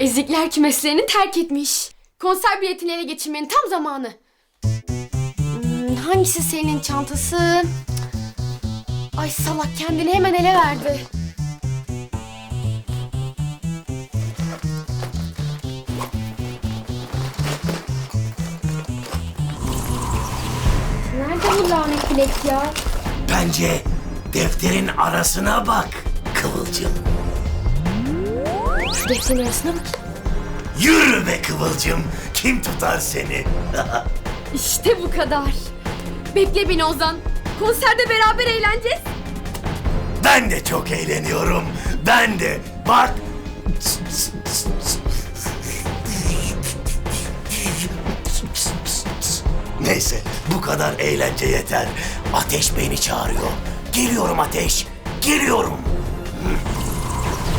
Ezikler kümeslerini terk etmiş. Konser biletini ele geçirmenin tam zamanı. Hmm, hangisi senin çantası? Ay salak kendini hemen ele verdi. Nerede bu lanet bilet ya? Bence defterin arasına bak Kıvılcım. Şu defterin arasına bak. Yürü be Kıvılcım. Kim tutar seni? İşte bu kadar. Bekle beni Ozan. Konserde beraber eğleneceğiz. Ben de çok eğleniyorum. Ben de. Bak. Neyse bu kadar eğlence yeter. Ateş beni çağırıyor. Geliyorum Ateş. Geliyorum.